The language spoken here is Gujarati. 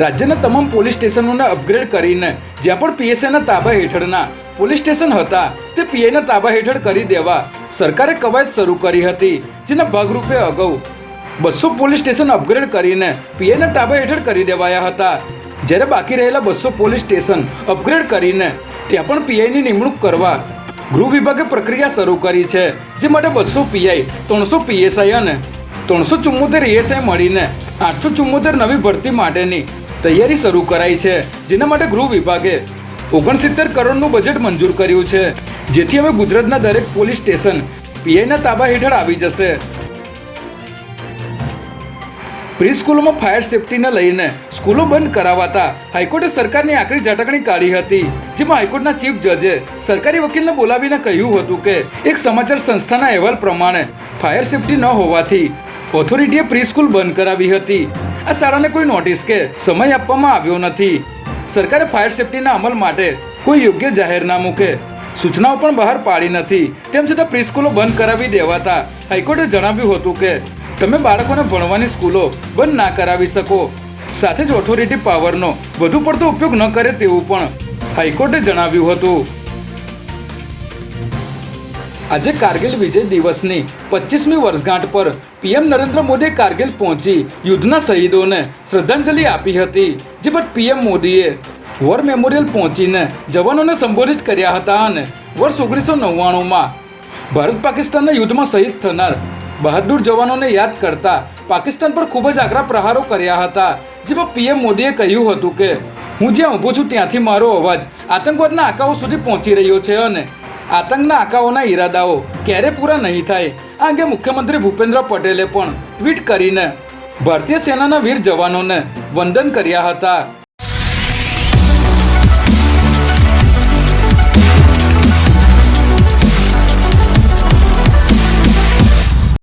રાજ્યના તમામ પોલીસ સ્ટેશનોને અપગ્રેડ કરીને, જ્યાં પણ પીએસઆઈના તાબા હેઠળના પોલીસ સ્ટેશન હતા, તે પીઆઈના તાબા હેઠળ કરી દેવા સરકારે કવાયત શરૂ કરી હતી, જેના ભાગરૂપે અગાઉ બસો પોલીસ સ્ટેશન અપગ્રેડ કરીને પીઆઈના તાબા હેઠળ કરી દેવાયા હતા. જ્યારે બાકી રહેલા બસો પોલીસ સ્ટેશન અપગ્રેડ કરીને, ત્યાં પણ પીઆઈની નિમણૂક કરવા ગૃહ વિભાગે પ્રક્રિયા શરૂ કરી છે, જે માટે બસો પીઆઈ ત્રણસો પીએસઆઈ અને ત્રણસો ચુમ્મોતેર એએસઆઈ મળીને આઠસો ચુમ્મોતેર નવી ભરતી માટેની તૈયારી શરૂ કરાઈ છે, જેના માટે ગૃહ વિભાગે ઓગણસિત્તેર કરોડનું બજેટ મંજૂર કર્યું છે. જેથી હવે ગુજરાતના દરેક પોલીસ સ્ટેશન પીઆઈના તાબા હેઠળ આવી જશે. પ્રી ફાયર સેફટીને લઈને સ્કૂલો બંધ કરાવાતા હાઈકોર્ટે સરકારની આકરી ઝાટકણી કાઢી હતી, જેમાં હાઈકોર્ટના ચીફ જજે સરકારી વકીલને બોલાવીને કહ્યું હતું કે, એક સમાચાર સંસ્થાના અહેવાલ પ્રમાણે ફાયર સેફટી ન હોવાથી ઓથોરિટીએ પ્રીસ્કૂલ બંધ કરાવી હતી. આ શાળાને કોઈ નોટિસ કે સમય આપવામાં આવ્યો નથી. સરકારે ફાયર સેફટીના અમલ માટે કોઈ યોગ્ય જાહેરનામું કે સૂચનાઓ પણ બહાર પાડી નથી. તેમ છતાં પ્રીસ્કૂલો બંધ કરાવી દેવાતા હાઈકોર્ટે જણાવ્યું હતું કે, તમે બાળકોને ભણવાની સ્કૂલો બંધ ના કરાવી શકો. સાથે જ ઓથોરિટી પાવરનો વધુ પડતો ઉપયોગ ન કરે તેવું પણ હાઈકોર્ટે જણાવ્યું હતું. આજે કારગિલ વિજય દિવસની પચીસમી વર્ષગાંઠ પર પીએમ નરેન્દ્ર મોદીએ કારગિલ પહોંચી યુદ્ધના શહીદોને શ્રદ્ધાંજલિ આપી હતી, જે બાદ પીએમ મોદીએ વોર મેમોરિયલ પહોંચીને જવાનોને સંબોધિત કર્યા હતા અને વર્ષ ઓગણીસો નવ્વાણુંમાં ભારત પાકિસ્તાનના યુદ્ધમાં શહીદ થનાર બહાદુર જવાનોને યાદ કરતા પાકિસ્તાન પર ખૂબ જ આકરા પ્રહારો કર્યા હતા, જેમાં પીએમ મોદીએ કહ્યું હતું કે, હું જ્યાં ઊભો છું ત્યાંથી મારો અવાજ આતંકવાદના આંકાઓ સુધી પહોંચી રહ્યો છે અને આતંકના આંકાઓના ઈરાદાઓ ક્યારે પૂરા નહીં થાય, આ અંગે મુખ્યમંત્રી ભૂપેન્દ્ર પટેલે પણ ટ્વીટ કરીને ભારતીય સેનાના વીર જવાનોને વંદન કર્યા હતા.